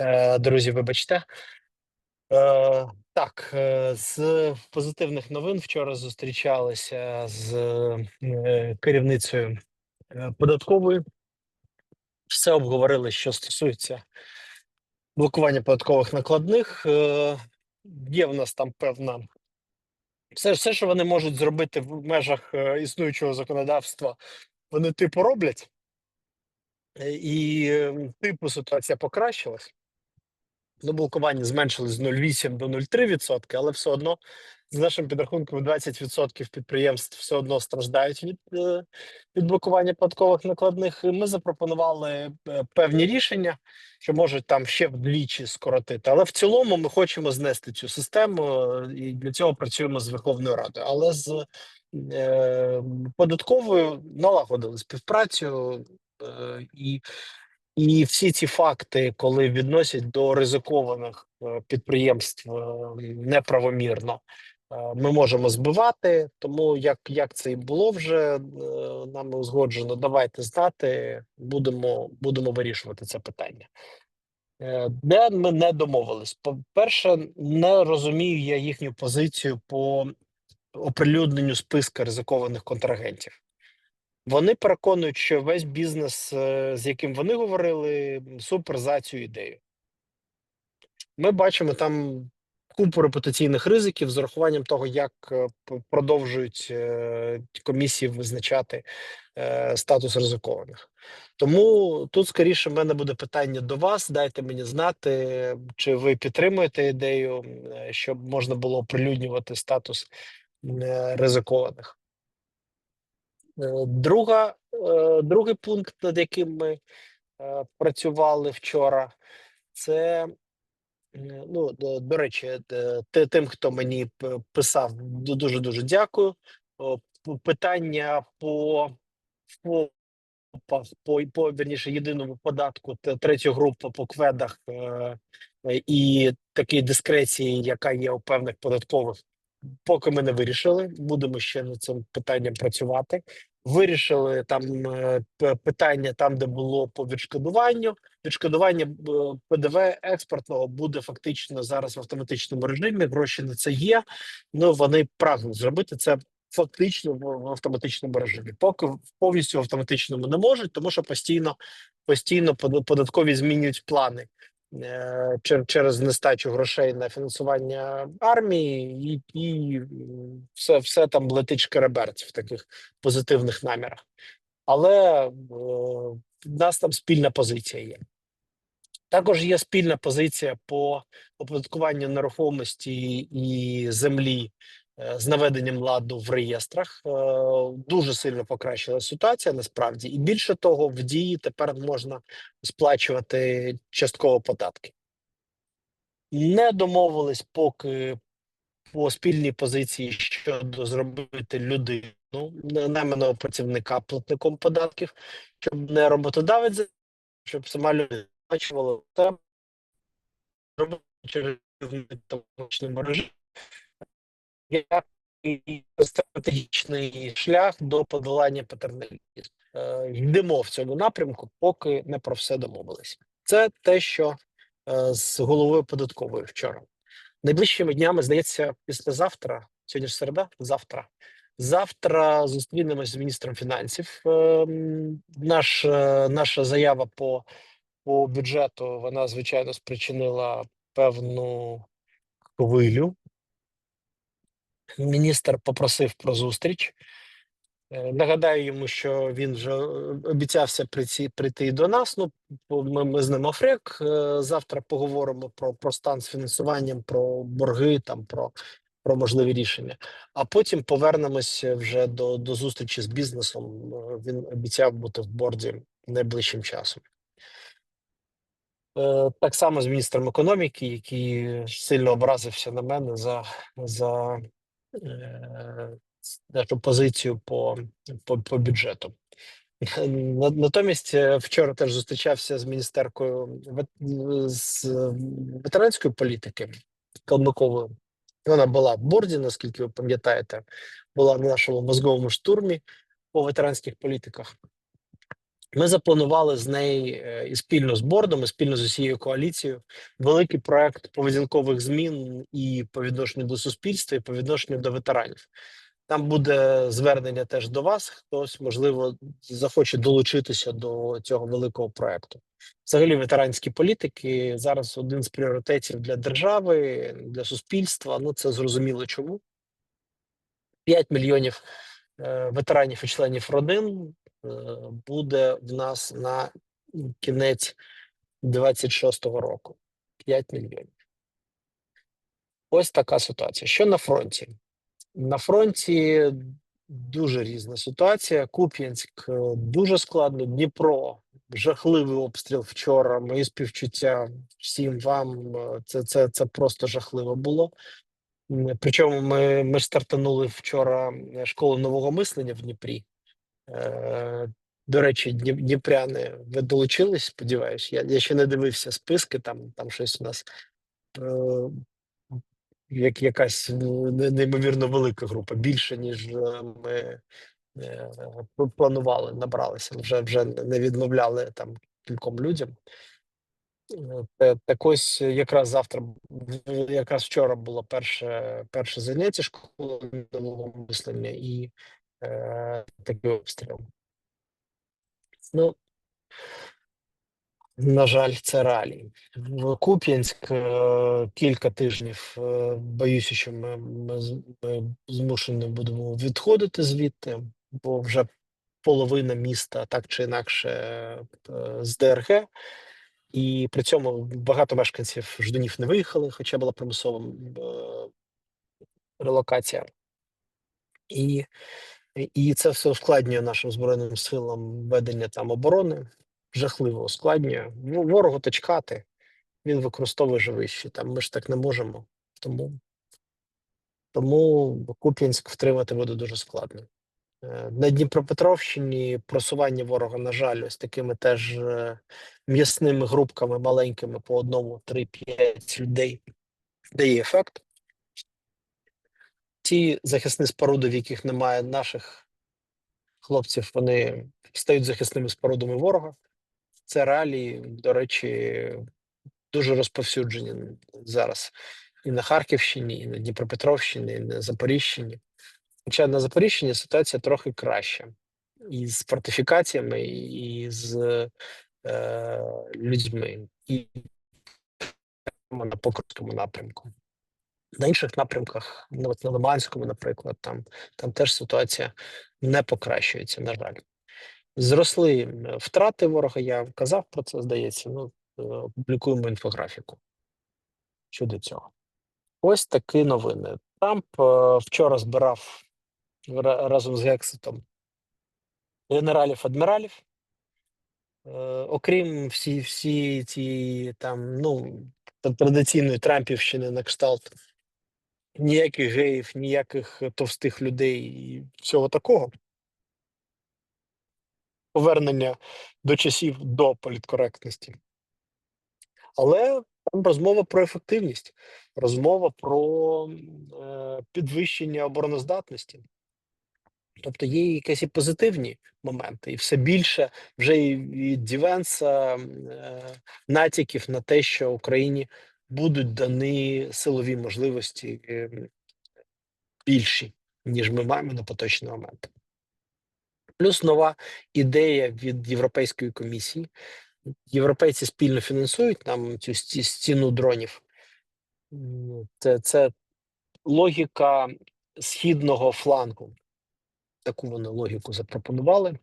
Е, Друзі, вибачте. Е, Так, е, з позитивних новин вчора зустрічалися з е, керівницею податкової. Все обговорили, що стосується блокування податкових накладних. Е, Є в нас там певна все, все, що вони можуть зробити в межах існуючого законодавства, вони типу роблять. І типу ситуація покращилась. Ну, блокування зменшилось з 0,8 до 0,3%, але все одно, з нашим підрахунком, 20% підприємств все одно страждають від, е, від блокування податкових накладних. І ми запропонували е, певні рішення, що можуть там ще вдвічі скоротити. Але в цілому ми хочемо знести цю систему, е, і для цього працюємо з Верховною Радою. Але з е, податковою налагодили співпрацю е, і. І всі ці факти, коли відносять до ризикованих е, підприємств е, неправомірно, е, ми можемо збивати. Тому як, як це і було вже нами узгоджено, давайте знати, будемо, будемо вирішувати це питання. Де ми не домовились? По-перше, не розумію я їхню позицію по оприлюдненню списка ризикованих контрагентів. Вони переконують, що весь бізнес, е, з яким вони говорили, супер за цю ідею. Ми бачимо там купу репутаційних ризиків з урахуванням того, як е, продовжують е, комісії визначати статус ризикованих. Тому тут скоріше в мене буде питання до вас. Дайте мені знати, чи ви підтримуєте ідею, щоб можна було оприлюднювати статус ризикованих. Е, Друга, е, другий пункт, над яким ми е, працювали вчора, це ну, до, речі, тим, хто мені писав, дуже дуже дякую. Питання по по, по, по, вірніше, єдиному податку третю групу по кведах і такій дискреції, яка є у певних податкових поки ми не вирішили. Будемо ще над цим питанням працювати. Вирішили там е, питання, там де було по відшкодуванню. Відшкодування е, ПДВ експортного буде фактично зараз в автоматичному режимі. Гроші на це є. Ну вони прагнуть зробити це. Фактично в автоматичному режимі, поки повністю в автоматичному не можуть, тому що постійно постійно податкові змінюють плани через нестачу грошей на фінансування армії, і, і все, все там летить шкереберць в таких позитивних намірах. Але е, в нас там спільна позиція є. Також є спільна позиція по оподаткуванню нерухомості і землі е, з наведенням ладу в реєстрах. Е, Дуже сильно покращила ситуація насправді, і більше того, в дії тепер можна сплачувати частково податки. Не домовились поки по спільній позиції щодо зробити людину найманого працівника платником податків, щоб не роботодавець, щоб сама людина сплачувала це робити через автоматичному режимі. Як і стратегічний шлях до подолання патерналізму. Е, Йдемо в цьому напрямку, поки не про все домовились. Це те, що е, з головою податкової вчора. Найближчими днями, здається, післязавтра, сьогодні ж середа, завтра. Завтра зустрінемось з міністром фінансів. Ем, Наш, е, наша заява по, по бюджету, вона, звичайно, спричинила певну хвилю. Міністр попросив про зустріч. Е, Нагадаю йому, що він вже е, обіцявся прийти, і до нас. Ну, ми, ми з ним офрек. Е, Завтра поговоримо про, про стан з фінансуванням, про борги, там про, про можливі рішення. А потім повернемося вже до, до зустрічі з бізнесом. Він обіцяв бути в борді найближчим часом. Так само з міністром економіки, який сильно образився на мене за, за нашу позицію по, по, по бюджету. На- Натомість е, вчора теж зустрічався з міністеркою з ветеранської політики Калмиковою. Вона була в борді, наскільки ви пам'ятаєте, була на нашому мозговому штурмі по ветеранських політиках. Ми запланували з неї е, і спільно з бордом, і спільно з усією коаліцією великий проект поведінкових змін і по відношенню до суспільства, і по відношенню до ветеранів. Там буде звернення теж до вас. Хтось можливо захоче долучитися до цього великого проекту. Взагалі, ветеранські політики зараз один з пріоритетів для держави, для суспільства. Ну це зрозуміло, чому 5 мільйонів е, ветеранів і членів родин буде в нас на кінець 26-го року. 5 мільйонів. Ось така ситуація. Що на фронті? На фронті дуже різна ситуація. Куп'янськ е, дуже складно. Дніпро, жахливий обстріл вчора. Мої співчуття всім вам. е, Це, це, це просто жахливо було. Причому ми, ми стартанули вчора е, школу нового мислення в Дніпрі. Е, До речі, Дніп- Дніпряни, ви долучились, сподіваюсь. Я, я ще не дивився списки, там, там щось у нас. е, як якась неймовірно велика група, більше ніж е, ми планували, набралися. Вже вже не відмовляли там кільком людям. Так ось якраз завтра, якраз вчора було перше перше заняття школи нового мислення і такий обстріл. Ну, на жаль, це реалії. В Куп'янськ е, кілька тижнів е, боюся, що ми, ми, ми змушені будемо відходити звідти, бо вже половина міста так чи інакше е, з ДРГ, і при цьому багато мешканців ждунів не виїхали, хоча була примусова релокація. І, і це все ускладнює нашим збройним силам ведення там оборони, жахливо ускладнює. Ну, ворогу точкати. він використовує живищі. Там ми ж так не можемо. Тому, тому Куп'янськ втримати буде дуже складно. Е, На Дніпропетровщині просування ворога, на жаль, ось такими теж е, м'ясними групками маленькими по одному, три-п'ять людей дає ефект. Ті захисні споруди, в яких немає наших хлопців, вони стають захисними спорудами ворога. Це реалії, до речі, дуже розповсюджені зараз і на Харківщині, і на Дніпропетровщині, і на Запоріжчині. Хоча на Запоріжчині ситуація трохи краща і з фортифікаціями, і з е, людьми, і на Покровському напрямку. На інших напрямках, ну, от на Лиманському, наприклад, там, там теж ситуація не покращується, на жаль. Зросли е, втрати ворога, я казав про це, здається. Ну, е, опублікуємо інфографіку щодо цього. Ось такі новини. Трамп е, вчора збирав разом з Гекситом генералів-адміралів. Окрім всі, всі ці там, ну, традиційної Трампівщини на кшталт ніяких геїв, ніяких товстих людей і всього такого. Повернення до часів до політкоректності. Але там розмова про ефективність, розмова про е, підвищення обороноздатності. Тобто є якісь і позитивні моменти, і все більше вже і від Дівенса е, натяків на те, що Україні будуть дані силові можливості е, більші, ніж ми маємо на поточний момент. Плюс нова ідея від Європейської комісії. Європейці спільно фінансують нам цю стіну дронів. Це, це логіка східного флангу. Таку вони логіку запропонували.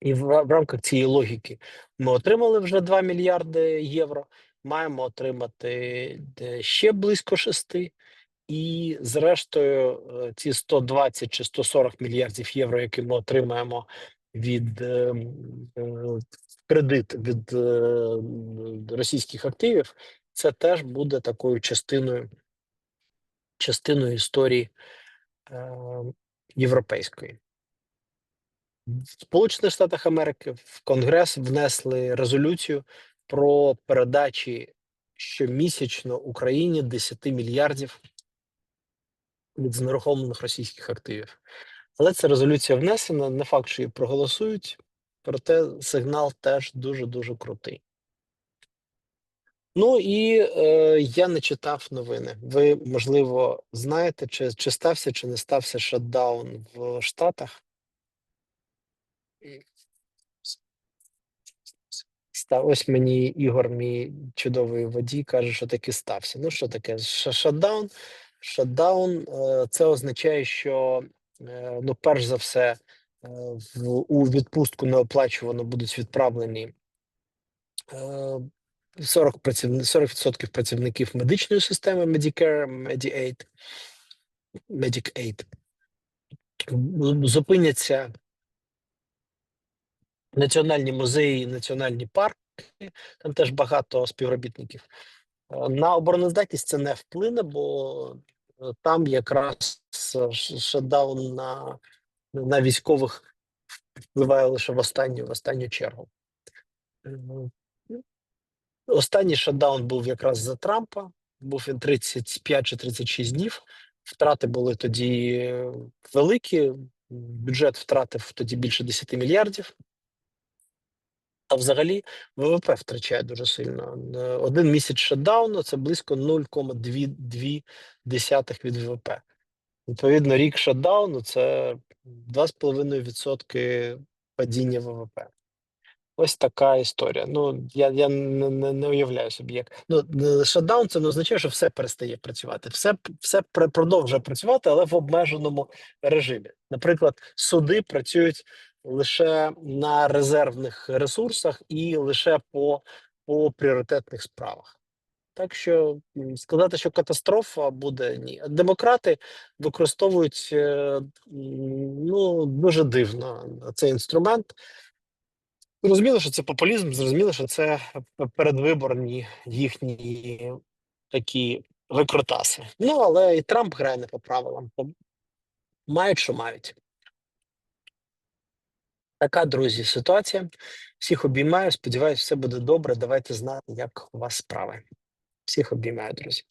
І в, в рамках цієї логіки ми отримали вже 2 мільярди євро. Маємо отримати е, ще близько 6. І зрештою, е, ці 120 чи 140 мільярдів євро, які ми отримаємо від е, кредит від російських активів, це теж буде такою частиною, частиною історії європейської. В Сполучених Штатах Америки в Конгрес внесли резолюцію про передачі щомісячно Україні 10 мільярдів від знерухомлених російських активів. Але ця резолюція внесена. Не факт, що її проголосують. проте сигнал теж дуже дуже крутий. Ну і е, я не читав новини. Ви, можливо, знаєте, чи, чи стався, чи не стався шатдаун в Штатах? Ста ось мені Ігор, мій чудовий водій, каже, що таки стався. Ну, що таке? Шатдаун. Шатдаун е, це означає, що е, ну, перш за все, е, у відпустку неоплачувано будуть відправлені е, 40 працівни 40% працівників медичної системи Medicare, Mediaid, Medicaid. Зупиняться національні музеї, національні парки, там теж багато співробітників. Е, На обороноздатність це не вплине, бо е, там якраз е, шатдаун на, на військових впливає лише в останню, в останню чергу. Останній шатдаун був якраз за Трампа, був він 35 чи 36 днів. Втрати були тоді великі. Бюджет втратив тоді більше 10 мільярдів. Взагалі ВВП втрачає дуже сильно. Е, Один місяць шатдауну це близько 0,2 від ВВП. Відповідно, рік шатдауну це 2,5% падіння ВВП. Ось така історія. Ну я, я не, не, не уявляю собі, як ну е, шатдаун це не означає, що все перестає працювати. Все все продовжує працювати, але в обмеженому режимі. Наприклад, суди працюють лише на резервних ресурсах і лише по, по пріоритетних справах. Так що сказати, що катастрофа буде ні. Демократи використовують е, ну дуже дивно цей інструмент. Зрозуміло, що це популізм, зрозуміло, що це передвиборні їхні такі викрутаси. Ну, але і Трамп грає не по правилам. Мають, що мають. Така, друзі, ситуація. Всіх обіймаю. Сподіваюсь, все буде добре. Давайте знати, як у вас справи. Всіх обіймаю, друзі.